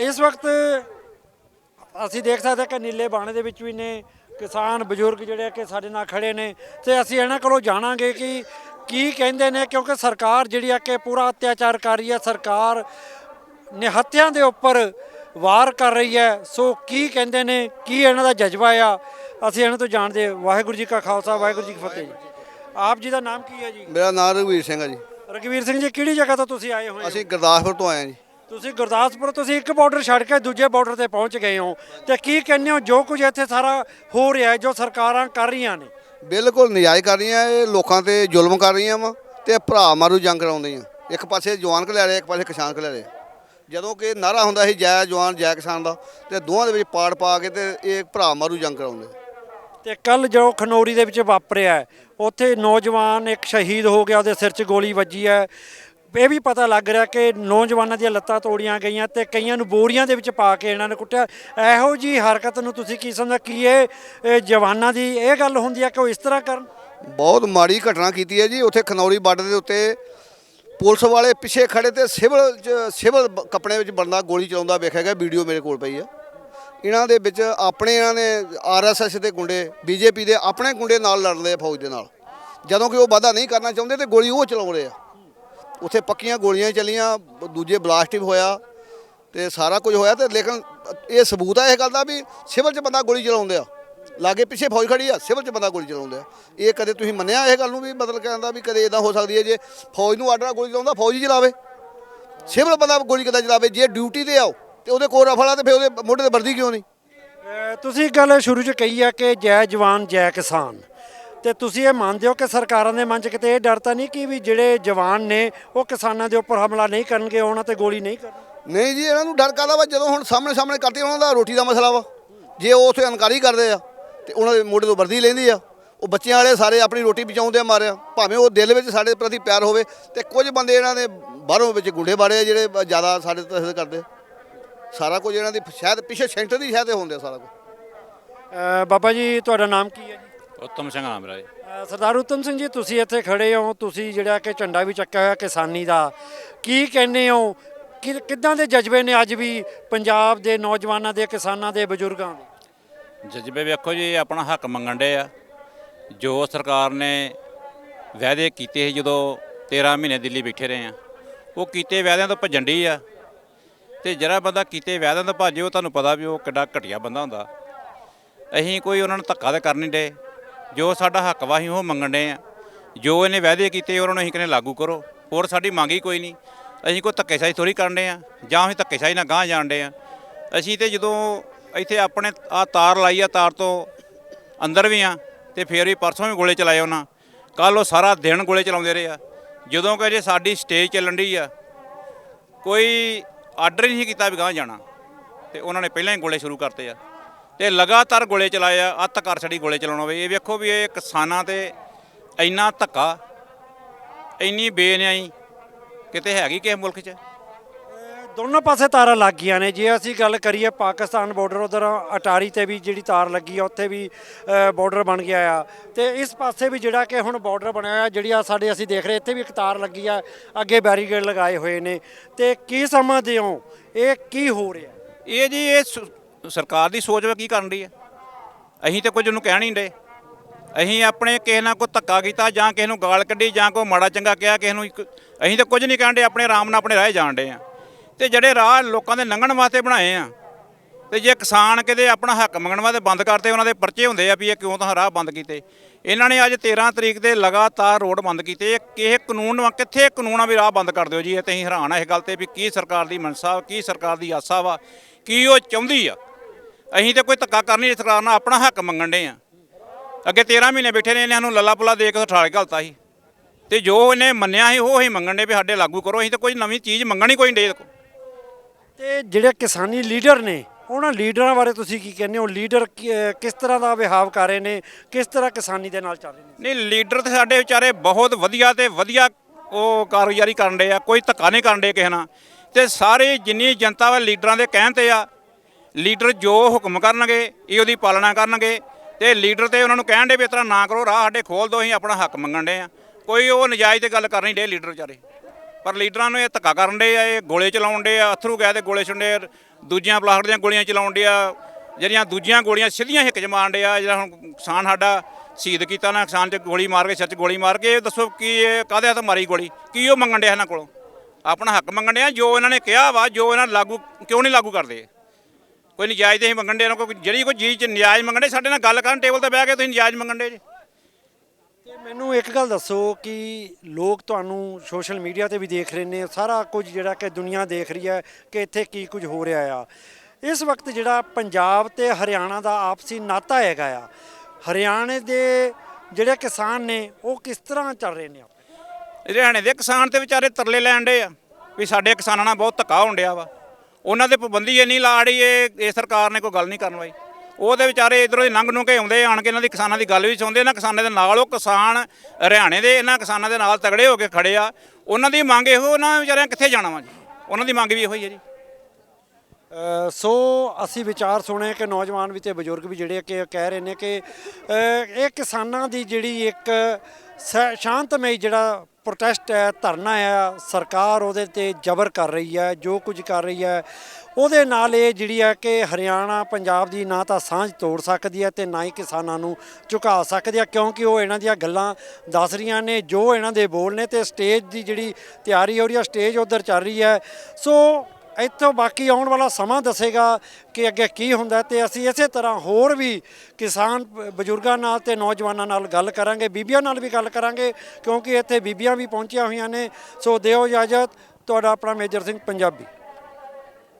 ਇਸ ਵਕਤ ਅਸੀਂ ਦੇਖ ਸਕਦੇ ਹਾਂ ਕਿ ਨੀਲੇ ਬਾਣੇ ਦੇ ਵਿੱਚ ਵੀ ਨੇ ਕਿਸਾਨ ਬਜ਼ੁਰਗ ਜਿਹੜੇ ਕਿ ਸਾਡੇ ਨਾਲ ਖੜੇ ਨੇ ਤੇ ਅਸੀਂ ਇਹਨਾਂ ਕੋਲੋਂ ਜਾਣਾਂਗੇ ਕਿ ਕੀ ਕਹਿੰਦੇ ਨੇ ਕਿਉਂਕਿ ਸਰਕਾਰ ਜਿਹੜੀ ਆ ਕਿ ਪੂਰਾ ਅਤਿਆਚਾਰ ਕਰ ਰਹੀ ਹੈ ਸਰਕਾਰ ਨਿਹੱਤਿਆਂ ਦੇ ਉੱਪਰ ਵਾਰ ਕਰ ਰਹੀ ਹੈ। ਸੋ ਕੀ ਕਹਿੰਦੇ ਨੇ ਕੀ ਇਹਨਾਂ ਦਾ ਜਜ਼ਬਾ ਆ? ਅਸੀਂ ਇਹਨਾਂ ਤੋਂ ਜਾਣਦੇ ਹਾਂ। ਵਾਹਿਗੁਰੂ ਜੀ ਕਾ ਖਾਲਸਾ ਵਾਹਿਗੁਰੂ ਜੀ ਕੀ ਫਤਿਹ ਜੀ। ਆਪ ਜੀ ਦਾ ਨਾਮ ਕੀ ਹੈ ਜੀ? ਮੇਰਾ ਨਾਮ ਰਘਵੀਰ ਸਿੰਘ ਆ ਜੀ। ਰਗਵੀਰ ਸਿੰਘ ਜੀ ਕਿਹੜੀ ਜਗ੍ਹਾ ਤੋਂ ਤੁਸੀਂ ਆਏ ਹੋਏ ਹੋ? ਅਸੀਂ ਗੁਰਦਾਸਪੁਰ ਤੋਂ ਆਏ ਆ ਜੀ। ਤੁਸੀਂ ਗੁਰਦਾਸਪੁਰ ਤੁਸੀਂ ਇੱਕ ਬਾਰਡਰ ਛੱਡ ਕੇ ਦੂਜੇ ਬਾਰਡਰ ਤੇ ਪਹੁੰਚ ਗਏ ਹੋ। ਤੇ ਕੀ ਕਹਿੰਦੇ ਹੋ ਜੋ ਕੁਝ ਇੱਥੇ ਸਾਰਾ ਹੋ ਰਿਹਾ ਹੈ ਜੋ ਸਰਕਾਰਾਂ ਕਰ ਰਹੀਆਂ ਨੇ? ਬਿਲਕੁਲ ਨਜਾਇਜ਼ ਕਰ ਰਹੀਆਂ ਇਹ ਲੋਕਾਂ ਤੇ ਜ਼ੁਲਮ ਕਰ ਰਹੀਆਂ ਵਾ ਤੇ ਭਰਾ ਮਾਰੂ ਜੰਗ ਕਰਾਉਂਦੀਆਂ ਇੱਕ ਪਾਸੇ ਜਵਾਨ ਘਲਿਆ ਰਹੇ ਇੱਕ ਪਾਸੇ ਕਿਸਾਨ ਘਲਿਆ ਰਹੇ ਜਦੋਂ ਕਿ ਨਾਰਾ ਹੁੰਦਾ ਸੀ ਜੈ ਜਵਾਨ ਜੈ ਕਿਸਾਨ ਦਾ ਤੇ ਦੋਵਾਂ ਦੇ ਵਿੱਚ ਪਾੜ ਪਾ ਕੇ ਤੇ ਇਹ ਭਰਾ ਮਾਰੂ ਜੰਗ ਕਰਾਉਂਦੇ। ਤੇ ਕੱਲ ਜੋ ਖਨੌਰੀ ਦੇ ਵਿੱਚ ਵਾਪਰਿਆ ਉੱਥੇ ਨੌਜਵਾਨ ਇੱਕ ਸ਼ਹੀਦ ਹੋ ਗਿਆ ਉਹਦੇ ਸਿਰ 'ਚ ਗੋਲੀ ਵੱਜੀ ਹੈ। ਇਹ ਵੀ ਪਤਾ ਲੱਗ ਰਿਹਾ ਕਿ ਨੌਜਵਾਨਾਂ ਦੀਆਂ ਲੱਤਾਂ ਤੋੜੀਆਂ ਗਈਆਂ ਤੇ ਕਈਆਂ ਨੂੰ ਬੋਰੀਆਂ ਦੇ ਵਿੱਚ ਪਾ ਕੇ ਇਹਨਾਂ ਨੇ ਕੁੱਟਿਆ। ਇਹੋ ਜੀ ਹਰਕਤ ਨੂੰ ਤੁਸੀਂ ਕੀ ਸਮਝਦੇ ਕੀ ਇਹ ਜਵਾਨਾਂ ਦੀ ਇਹ ਗੱਲ ਹੁੰਦੀ ਹੈ ਕਿ ਉਹ ਇਸ ਤਰ੍ਹਾਂ ਕਰਨ? ਬਹੁਤ ਮਾੜੀ ਘਟਨਾ ਕੀਤੀ ਹੈ ਜੀ। ਉੱਥੇ ਖਨੌਰੀ ਬਾਰਡਰ ਦੇ ਉੱਤੇ ਪੁਲਿਸ ਵਾਲੇ ਪਿੱਛੇ ਖੜੇ ਤੇ ਸਿਵਲ ਚ- ਸਿਵਲ ਕੱਪੜੇ ਵਿੱਚ ਬੰਦਾ ਗੋਲੀ ਚਲਾਉਂਦਾ ਵੇਖਿਆ ਗਿਆ। ਵੀਡੀਓ ਮੇਰੇ ਕੋਲ ਪਈ ਆ। ਇਹਨਾਂ ਦੇ ਵਿੱਚ ਆਪਣੇ ਇਹਨਾਂ ਨੇ ਆਰਐਸਐਸ ਦੇ ਗੁੰਡੇ ਬੀਜੇਪੀ ਦੇ ਆਪਣੇ ਗੁੰਡੇ ਨਾਲ ਲੜਦੇ ਆ ਫੌਜ ਦੇ ਨਾਲ। ਜਦੋਂ ਕਿ ਉਹ ਵਾਧਾ ਨਹੀਂ ਕਰਨਾ ਚਾਹੁੰਦੇ ਤੇ ਗੋਲੀ ਉਹ ਚਲਾਉਂਦੇ ਆ। ਉੱਥੇ ਪੱਕੀਆਂ ਗੋਲੀਆਂ ਹੀ ਚੱਲੀਆਂ, ਦੂਜੇ ਬਲਾਸਟ ਵੀ ਹੋਇਆ ਤੇ ਸਾਰਾ ਕੁਝ ਹੋਇਆ ਤੇ ਲੇਕਿਨ ਇਹ ਸਬੂਤ ਆ ਇਹ ਗੱਲ ਦਾ ਵੀ ਸਿਵਲ 'ਚ ਬੰਦਾ ਗੋਲੀ ਚਲਾਉਂਦੇ ਆ। ਲਾਗੇ ਪਿੱਛੇ ਫੌਜ ਖੜੀ ਆ, ਸਿਵਲ 'ਚ ਬੰਦਾ ਗੋਲੀ ਚਲਾਉਂਦੇ ਆ। ਇਹ ਕਦੇ ਤੁਸੀਂ ਮੰਨਿਆ ਇਹ ਗੱਲ ਨੂੰ ਵੀ ਮਤਲਬ ਕਹਿੰਦਾ ਵੀ ਕਦੇ ਇਦਾਂ ਹੋ ਸਕਦੀ ਹੈ ਜੇ ਫੌਜ ਨੂੰ ਆਰਡਰ ਗੋਲੀ ਚਲਾਉਂਦਾ, ਫੌਜ ਹੀ ਚਲਾਵੇ। ਸਿਵਲ ਬੰਦਾ ਗੋਲੀ ਕਿੱਦਾਂ ਚਲਾਵੇ, ਜੇ ਡਿਊਟੀ ਤੇ ਆਓ ਤੇ ਉਹਦੇ ਕੋਲ ਰਫਲਾ ਤੇ ਫਿਰ ਉਹਦੇ ਮੋਢੇ ਤੇ ਵਰਦੀ ਕਿਉਂ ਨਹੀਂ? ਤੁਸੀਂ ਇੱਕ ਗੱਲ ਸ਼ੁਰੂ 'ਚ ਕਹੀ ਆ ਕਿ ਜੈ ਜਵਾਨ, ਜੈ ਕਿਸਾਨ। ਤੇ ਤੁਸੀਂ ਇਹ ਮੰਨਦੇ ਹੋ ਕਿ ਸਰਕਾਰਾਂ ਦੇ ਮਨ 'ਚ ਕਿਤੇ ਇਹ ਡਰ ਤਾਂ ਨਹੀਂ ਕਿ ਵੀ ਜਿਹੜੇ ਜਵਾਨ ਨੇ ਉਹ ਕਿਸਾਨਾਂ ਦੇ ਉੱਪਰ ਹਮਲਾ ਨਹੀਂ ਕਰਨਗੇ ਉਹਨਾਂ ਤੇ ਗੋਲੀ ਨਹੀਂ ਕਰਨਗੇ? ਨਹੀਂ ਜੀ ਇਹਨਾਂ ਨੂੰ ਡਰ ਕਾਹਦਾ ਵਾ? ਜਦੋਂ ਹੁਣ ਸਾਹਮਣੇ ਸਾਹਮਣੇ ਕਰਦੇ ਉਹਨਾਂ ਦਾ ਰੋਟੀ ਦਾ ਮਸਲਾ ਵਾ। ਜੇ ਉਹ ਉੱਥੇ ਇਨਕਾਰੀ ਕਰਦੇ ਆ ਤੇ ਉਹਨਾਂ ਦੇ ਮੋਢੇ ਤੋਂ ਵਰਦੀ ਲੈਂਦੀ ਆ ਉਹ ਬੱਚਿਆਂ ਵਾਲੇ ਸਾਰੇ ਆਪਣੀ ਰੋਟੀ ਬਚਾਉਂਦੇ ਆ। ਮਾਰਿਆ ਭਾਵੇਂ ਉਹ ਦਿਲ ਵਿੱਚ ਸਾਡੇ ਪ੍ਰਤੀ ਪਿਆਰ ਹੋਵੇ ਤੇ ਕੁਝ ਬੰਦੇ ਇਹਨਾਂ ਦੇ ਬਾਹਰੋਂ ਵਿੱਚ ਗੁੰਡੇ ਬਾੜੇ ਆ ਜਿਹੜੇ ਜ਼ਿਆਦਾ ਸਾਡੇ ਤੋਂ ਕਰਦੇ। ਸਾਰਾ ਕੁਝ ਇਹਨਾਂ ਦੀ ਸ਼ਾਇਦ ਪਿੱਛੇ ਸੈਂਟਰ ਦੀ ਸ਼ਾਇਦ ਹੁੰਦੇ ਸਾਰਾ ਕੁਝ। ਬਾਬਾ ਜੀ ਤੁਹਾਡਾ ਨਾਮ ਕੀ ਹੈ ਉੱਤਮ ਸਿੰਘ ਨਾਮ ਅਹ ਸਰਦਾਰ ਉਤਮ ਸਿੰਘ ਜੀ ਤੁਸੀਂ ਇੱਥੇ ਖੜੇ ਹੋ ਤੁਸੀਂ ਜਿਹੜਾ ਕਿ ਝੰਡਾ ਵੀ ਚੱਕਿਆ ਹੋਇਆ ਕਿਸਾਨੀ ਦਾ। ਕੀ ਕਹਿੰਦੇ ਹੋ? ਕਿ ਕਿੱਦਾਂ ਦੇ ਜਜ਼ਬੇ ਨੇ ਅੱਜ ਵੀ ਪੰਜਾਬ ਦੇ ਨੌਜਵਾਨਾਂ ਦੇ ਕਿਸਾਨਾਂ ਦੇ ਬਜ਼ੁਰਗਾਂ ਦੇ? ਜਜ਼ਬੇ ਵੇਖੋ ਜੀ ਆਪਣਾ ਹੱਕ ਮੰਗਣ ਦੇ ਆ। ਜੋ ਸਰਕਾਰ ਨੇ ਵਾਅਦੇ ਕੀਤੇ ਸੀ ਜਦੋਂ 13 ਮਹੀਨੇ ਦਿੱਲੀ ਬੈਠੇ ਰਹੇ ਆ ਉਹ ਕੀਤੇ ਵਾਅਦਿਆਂ ਤੋਂ ਭੱਜਣ ਡਈ ਆ। ਤੇ ਜਿਹੜਾ ਬੰਦਾ ਕੀਤੇ ਵਾਅਦਿਆਂ ਤੋਂ ਭੱਜੇ ਉਹ ਤੁਹਾਨੂੰ ਪਤਾ ਵੀ ਉਹ ਕਿੱਡਾ ਘਟੀਆ ਬੰਦਾ ਹੁੰਦਾ। ਅਸੀਂ ਕੋਈ ਉਹਨਾਂ ਨੂੰ ਧੱਕਾ ਤੇ ਕਰ ਨਹੀਂ ਡੇ ਜੋ ਸਾਡਾ ਹੱਕ ਵਾ ਅਸੀਂ ਉਹ ਮੰਗਣ ਦੇ ਆ। ਜੋ ਇਹਨੇ ਵਾਅਦੇ ਕੀਤੇ ਉਹਨਾਂ ਨੂੰ ਅਸੀਂ ਕਹਿੰਦੇ ਲਾਗੂ ਕਰੋ। ਹੋਰ ਸਾਡੀ ਮੰਗ ਹੀ ਕੋਈ ਨਹੀਂ। ਅਸੀਂ ਕੋਈ ਧੱਕੇਸ਼ਾਹੀ ਥੋੜੀ ਕਰਨੇ ਆ, ਜਾਂ ਅਸੀਂ ਧੱਕੇਸ਼ਾਹੀ ਨਾਲ ਗਾਂਹ ਜਾਣਦੇ ਆ। ਅਸੀਂ ਤੇ ਜਦੋਂ ਇੱਥੇ ਆਪਣੇ ਆ ਤਾਰ ਲਾਈ ਆ, ਤਾਰ ਤੋਂ ਅੰਦਰ ਵੀ ਆ, ਤੇ ਫੇਰ ਵੀ ਪਰਸੋਂ ਵੀ ਗੋਲੇ ਚਲਾਏ ਉਹਨਾਂ। ਕੱਲ ਉਹ ਸਾਰਾ ਦਿਨ ਗੋਲੇ ਚਲਾਉਂਦੇ ਰਹੇ ਆ। ਜਦੋਂ ਕਿ ਜੇ ਸਾਡੀ ਸਟੇਜ ਚੱਲਣ ਡਈ ਆ, ਕੋਈ ਆਰਡਰ ਹੀ ਨਹੀਂ ਕੀਤਾ ਵੀ ਗਾਂਹ ਜਾਣਾ। ਤੇ ਉਹਨਾਂ ਨੇ ਪਹਿਲਾਂ ਹੀ ਗੋਲੇ ਸ਼ੁਰੂ ਕਰਤੇ ਆ। ਤੇ ਲਗਾਤਾਰ ਗੋਲੇ ਚਲਾਏ ਆ ਅੱਤ ਕਰ ਛੜੀ ਗੋਲੇ ਚਲਾਉਣਾ ਵੇ ਇਹ ਵੇਖੋ ਵੀ ਇਹ ਕਿਸਾਨਾਂ ਤੇ ਇੰਨਾ ਧੱਕਾ ਇੰਨੀ ਬੇਨਿਆਈ ਕਿਤੇ ਹੈਗੀ ਕਿਸੇ ਮੁਲਕ 'ਚ? ਦੋਨੋਂ ਪਾਸੇ ਤਾਰਾਂ ਲੱਗ ਗਈਆਂ ਨੇ। ਜੇ ਅਸੀਂ ਗੱਲ ਕਰੀਏ ਪਾਕਿਸਤਾਨ ਬਾਰਡਰ ਉਧਰ ਅਟਾਰੀ ਤੇ ਵੀ ਜਿਹੜੀ ਤਾਰ ਲੱਗੀ ਆ ਉੱਥੇ ਵੀ ਬਾਰਡਰ ਬਣ ਗਿਆ ਆ। ਤੇ ਇਸ ਪਾਸੇ ਵੀ ਜਿਹੜਾ ਕਿ ਹੁਣ ਬਾਰਡਰ ਬਣਿਆ ਹੋਇਆ ਜਿਹੜੀ ਆ ਸਾਡੇ ਅਸੀਂ ਦੇਖ ਰਹੇ ਇੱਥੇ ਵੀ ਇੱਕ ਤਾਰ ਲੱਗੀ ਆ ਅੱਗੇ ਬੈਰੀਕੇਡ ਲਗਾਏ ਹੋਏ ਨੇ। ਤੇ ਕੀ ਸਮਝਦੇ ਹੋ? ਇਹ ਕੀ ਹੋ ਰਿਹਾ? ਇਹ ਜੀ ਇਹ ਸਰਕਾਰ ਦੀ ਸੋਚ ਵਾ ਕੀ ਕਰਨ ਦੀ ਹੈ ਅਸੀਂ ਤੇ ਕੁਝ ਉਹਨੂੰ ਕਹਿਣ ਨਹੀਂ ਡੇ ਅਸੀਂ ਆਪਣੇ ਕਿਸੇ ਨਾਲ ਕੋਈ ਧੱਕਾ ਕੀਤਾ ਜਾਂ ਕਿਸੇ ਨੂੰ ਗਾਲ ਕੱਢੀ ਜਾਂ ਕੋਈ ਮਾੜਾ ਚੰਗਾ ਕਿਹਾ ਕਿਸੇ ਨੂੰ ਇੱਕ- ਅਸੀਂ ਤਾਂ ਕੁਝ ਨਹੀਂ ਕਹਿਣ ਡੇ ਆਪਣੇ ਆਰਾਮ ਨਾਲ ਆਪਣੇ ਰਾਹ ਜਾਣ ਡੇ ਆ। ਤੇ ਜਿਹੜੇ ਰਾਹ ਲੋਕਾਂ ਦੇ ਲੰਘਣ ਵਾਸਤੇ ਬਣਾਏ ਆ ਤੇ ਜੇ ਕਿਸਾਨ ਕਿਤੇ ਆਪਣਾ ਹੱਕ ਮੰਗਣ ਵਾਸਤੇ ਬੰਦ ਕਰਤੇ ਉਹਨਾਂ ਦੇ ਪਰਚੇ ਹੁੰਦੇ ਆ ਵੀ ਇਹ ਕਿਉਂ ਤਾਂ ਰਾਹ ਬੰਦ ਕੀਤੇ। ਇਹਨਾਂ ਨੇ ਅੱਜ 13 ਤਰੀਕ ਦੇ ਲਗਾਤਾਰ ਰੋਡ ਬੰਦ ਕੀਤੇ। ਇਹ ਕਿਸੇ ਕਾਨੂੰਨ ਵਾ ਕਿੱਥੇ ਕਾਨੂੰਨ ਆ ਵੀ ਰਾਹ ਬੰਦ ਕਰ ਦਿਓ ਜੀ? ਇਹ ਤੇ ਅਸੀਂ ਹੈਰਾਨ ਆ ਇਹ ਗੱਲ ਤੇ ਵੀ ਕੀ ਸਰਕਾਰ ਦੀ ਮਨਸਾ ਵਾ, ਕੀ ਸਰਕਾਰ ਦੀ ਆਸਾ ਵਾ ਕੀ ਉਹ ਚਾਹੁੰਦੀ ਆ? ਅਸੀਂ ਤੇ ਕੋਈ ਧੱਕਾ ਕਰਨੀ ਨਹੀਂ ਸਰਕਾਰ ਨਾਲ ਆਪਣਾ ਹੱਕ ਮੰਗਣ ਦੇ ਆ। ਅੱਗੇ 13 ਮਹੀਨੇ ਬੈਠੇ ਨੇ ਇਹਨਾਂ ਨੂੰ ਲੱਲਾ ਪੁੱਲਾ ਦੇ ਕੇ ਠਾਲ ਘਲਤਾ ਸੀ। ਤੇ ਜੋ ਇਹਨੇ ਮੰਨਿਆ ਸੀ ਉਹ ਹੀ ਮੰਗਣ ਦੇ ਵੀ ਸਾਡੇ ਲਾਗੂ ਕਰੋ ਅਸੀਂ ਤਾਂ ਕੋਈ ਨਵੀਂ ਚੀਜ਼ ਮੰਗਣੀ ਕੋਈ ਨਹੀਂ ਦੇ ਤੇ ਜਿਹੜੇ ਕਿਸਾਨੀ ਲੀਡਰ ਨੇ ਉਹਨਾਂ ਲੀਡਰਾਂ ਬਾਰੇ ਤੁਸੀਂ ਕੀ ਕਹਿੰਦੇ ਹੋ? ਲੀਡਰ ਕਿਸ ਤਰ੍ਹਾਂ ਦਾ ਵਿਹਾਵ ਕਰ ਰਹੇ ਨੇ? ਕਿਸ ਤਰ੍ਹਾਂ ਕਿਸਾਨੀ ਦੇ ਨਾਲ ਚੱਲ ਰਹੇ ਨੇ? ਨਹੀਂ ਲੀਡਰ ਤੇ ਸਾਡੇ ਵਿਚਾਰੇ ਬਹੁਤ ਵਧੀਆ ਤੇ ਵਧੀਆ ਉਹ ਕਾਰਗੁਜ਼ਾਰੀ ਕਰਨ ਦੇ ਆ ਕੋਈ ਧੱਕਾ ਨਹੀਂ ਕਰਨ ਦੇ ਕਿਸੇ ਨਾਲ। ਤੇ ਸਾਰੇ ਜਿੰਨੀ ਜਨਤਾ ਵਾ ਲੀਡਰਾਂ ਦੇ ਕਹਿਣ ਤੇ ਆ ਲੀਡਰ ਜੋ ਹੁਕਮ ਕਰਨਗੇ, ਇਹ ਉਹਦੀ ਪਾਲਣਾ ਕਰਨਗੇ ਤੇ ਲੀਡਰ ਤੇ ਉਹਨਾਂ ਨੂੰ ਕਹਿਣ ਦੇ ਵੀ ਇਸ ਤਰ੍ਹਾਂ ਨਾ ਕਰੋ, ਰਾਹ ਸਾਡੇ ਖੋਲ ਦਿਓ, ਅਸੀਂ ਆਪਣਾ ਹੱਕ ਮੰਗਣ ਦੇ ਆ ਕੋਈ ਉਹ ਨਜਾਇਜ਼ ਤੇ ਗੱਲ ਕਰਨੀ ਡੇ ਲੀਡਰ ਵਿਚਾਰੇ। ਪਰ ਲੀਡਰਾਂ ਨੂੰ ਇਹ ਧੱਕਾ ਕਰਨ ਦੇ ਆ, ਇਹ ਗੋਲੇ ਚਲਾਉਣ ਦੇ ਆ, ਅਥਰੂ ਗਏ ਤੇ ਗੋਲੇ ਛੁੰਡੇ ਦੂਜੀਆਂ ਪਲਾਸਟ ਦੀਆਂ ਗੋਲੀਆਂ ਚਲਾਉਣ ਦੇ ਆ, ਜਿਹੜੀਆਂ ਦੂਜੀਆਂ ਗੋਲੀਆਂ ਸਿੱਧੀਆਂ ਹਿੱਕ 'ਚ ਮਾਰਨ ਦੇ ਆ, ਜਿਹੜਾ ਹੁਣ ਕਿਸਾਨ ਸਾਡਾ ਸ਼ਹੀਦ ਕੀਤਾ ਨਾ, ਕਿਸਾਨ 'ਚ ਗੋਲੀ ਮਾਰ ਕੇ ਸੱਚ 'ਚ ਗੋਲੀ ਮਾਰ ਕੇ, ਇਹ ਦੱਸੋ ਕੀ ਇਹ ਕਾਹਦੇ ਹੱਥ ਮਾਰੀ ਗੋਲੀ? ਕੀ ਉਹ ਮੰਗਣ ਡਿਆ ਇਹਨਾਂ ਕੋਲੋਂ? ਆਪਣਾ ਹੱਕ ਮੰਗਣ ਡਿਆ ਜੋ ਇਹਨਾਂ ਨੇ ਕਿਹਾ ਵਾ, ਜੋ ਇਹਨਾਂ ਲਾਗੂ, ਕਿਉਂ ਨਹੀਂ ਲਾਗੂ ਕਰਦੇ? ਕੋਈ ਨਜਾਇਜ਼ ਤੇ ਮੰਗਣ ਦੇ ਇਹਨਾਂ ਕੋਈ ਜਿਹੜੀ ਕੋਈ ਚੀਜ਼ 'ਚ ਨਜਾਇਜ਼ ਮੰਗਣ ਦੇ ਸਾਡੇ ਨਾਲ ਗੱਲ ਕਰਨ ਟੇਬਲ ਤੇ ਬਹਿ ਕੇ ਤੁਸੀਂ ਨਜਾਇਜ਼ ਮੰਗਣ ਦੇ ਜੀ। ਤੇ ਮੈਨੂੰ ਇੱਕ ਗੱਲ ਦੱਸੋ ਕਿ ਲੋਕ ਤੁਹਾਨੂੰ ਸੋਸ਼ਲ ਮੀਡੀਆ ਤੇ ਵੀ ਦੇਖ ਰਹੇ ਨੇ ਸਾਰਾ ਕੁਝ ਜਿਹੜਾ ਕਿ ਦੁਨੀਆ ਦੇਖ ਰਹੀ ਹੈ ਕਿ ਇੱਥੇ ਕੀ ਕੁਝ ਹੋ ਰਿਹਾ ਆ। ਇਸ ਵਕਤ ਜਿਹੜਾ ਪੰਜਾਬ ਤੇ ਹਰਿਆਣਾ ਦਾ ਆਪਸੀ ਨਾਤਾ ਹੈਗਾ ਆ ਹਰਿਆਣੇ ਦੇ ਜਿਹੜੇ ਕਿਸਾਨ ਨੇ ਉਹ ਕਿਸ ਤਰ੍ਹਾਂ ਚੱਲ ਰਹੇ ਨੇ? ਹਰਿਆਣੇ ਦੇ ਕਿਸਾਨ ਤੇ ਵਿਚਾਰੇ ਤਰਲੇ ਲੈਣ ਡੇ ਆ ਵੀ ਸਾਡੇ ਕਿਸਾਨਾਂ ਨਾਲ ਬਹੁਤ ਧੱਕਾ ਹੋਣ ਡਿਆ ਵਾ। ਉਹਨਾਂ ਤੇ ਪਾਬੰਦੀ ਇੰਨੀ ਲਾ ਰਹੀ ਏ, ਇਹ ਸਰਕਾਰ ਨੇ ਕੋਈ ਗੱਲ ਨਹੀਂ ਕਰਨ ਵਾਈ ਉਹਦੇ ਵਿਚਾਰੇ ਇਧਰੋਂ ਦੀ ਲੰਘ ਨੂੰ ਕੇ ਆਉਂਦੇ ਆਣ ਕੇ ਇਹਨਾਂ ਦੀ ਕਿਸਾਨਾਂ ਦੀ ਗੱਲ ਵੀ ਸੁਣਦੇ ਇਹਨਾਂ ਕਿਸਾਨਾਂ ਦੇ ਨਾਲ ਉਹ ਕਿਸਾਨ ਹਰਿਆਣੇ ਦੇ, ਇਹਨਾਂ ਕਿਸਾਨਾਂ ਦੇ ਨਾਲ ਤਗੜੇ ਹੋ ਕੇ ਖੜੇ ਆ। ਉਹਨਾਂ ਦੀ ਮੰਗ ਇਹੋ, ਉਹਨਾਂ ਵਿਚਾਰਿਆਂ ਕਿੱਥੇ ਜਾਣਾ ਵਾ ਜੀ? ਉਹਨਾਂ ਦੀ ਮੰਗ ਵੀ ਇਹੋ ਹੀ ਹੈ ਜੀ। ਸੋ ਅਸੀਂ ਵਿਚਾਰ ਸੁਣੇ ਕਿ ਨੌਜਵਾਨ ਵੀ ਤੇ ਬਜ਼ੁਰਗ ਵੀ ਜਿਹੜੇ ਕਿ ਕਹਿ ਰਹੇ ਨੇ ਕਿ ਇਹ ਕਿਸਾਨਾਂ ਦੀ ਜਿਹੜੀ ਇੱਕ ਸ- ਸ਼ਾਂਤਮਈ ਜਿਹੜਾ ਪ੍ਰੋਟੈਸਟ ਹੈ, ਧਰਨਾ ਹੈ, ਸਰਕਾਰ ਉਹਦੇ ਤੇ ਜ਼ਬਰ ਕਰ ਰਹੀ ਹੈ, ਜੋ ਕੁਝ ਕਰ ਰਹੀ ਹੈ। ਉਹਦੇ ਨਾਲ ਇਹ ਜਿਹੜੀ ਹੈ ਕਿ ਹਰਿਆਣਾ ਪੰਜਾਬ ਦੀ ਨਾ ਤਾਂ ਸਾਂਝ ਤੋੜ ਸਕਦੀ ਹੈ ਤੇ ਨਾ ਹੀ ਕਿਸਾਨਾਂ ਨੂੰ ਝੁਕਾ ਸਕਦੀ ਹੈ, ਕਿਉਂਕਿ ਉਹ ਇਹਨਾਂ ਦੀਆਂ ਗੱਲਾਂ ਦੱਸ ਰਹੀਆਂ ਨੇ, ਜੋ ਇਹਨਾਂ ਦੇ ਬੋਲ ਨੇ ਤੇ ਸਟੇਜ ਦੀ ਜਿਹੜੀ ਤਿਆਰੀ ਹੋ ਰਹੀ ਹੈ, ਸਟੇਜ ਉਧਰ ਚੱਲ ਰਹੀ ਹੈ। ਸੋ ਇੱਥੋਂ ਬਾਕੀ ਆਉਣ ਵਾਲਾ ਸਮਾਂ ਦੱਸੇਗਾ ਕਿ ਅੱਗੇ ਕੀ ਹੁੰਦਾ ਤੇ ਅਸੀਂ ਇਸੇ ਤਰ੍ਹਾਂ ਹੋਰ ਵੀ ਕਿਸਾਨ ਬਜ਼ੁਰਗਾਂ ਨਾਲ ਤੇ ਨੌਜਵਾਨਾਂ ਨਾਲ ਗੱਲ ਕਰਾਂਗੇ, ਬੀਬੀਆਂ ਨਾਲ ਵੀ ਗੱਲ ਕਰਾਂਗੇ, ਕਿਉਂਕਿ ਇੱਥੇ ਬੀਬੀਆਂ ਵੀ ਪਹੁੰਚੀਆਂ ਹੋਈਆਂ ਨੇ। ਸੋ ਦਿਓ ਇਜਾਜ਼ਤ, ਤੁਹਾਡਾ ਆਪਣਾ ਮੇਜਰ ਸਿੰਘ ਪੰਜਾਬੀ।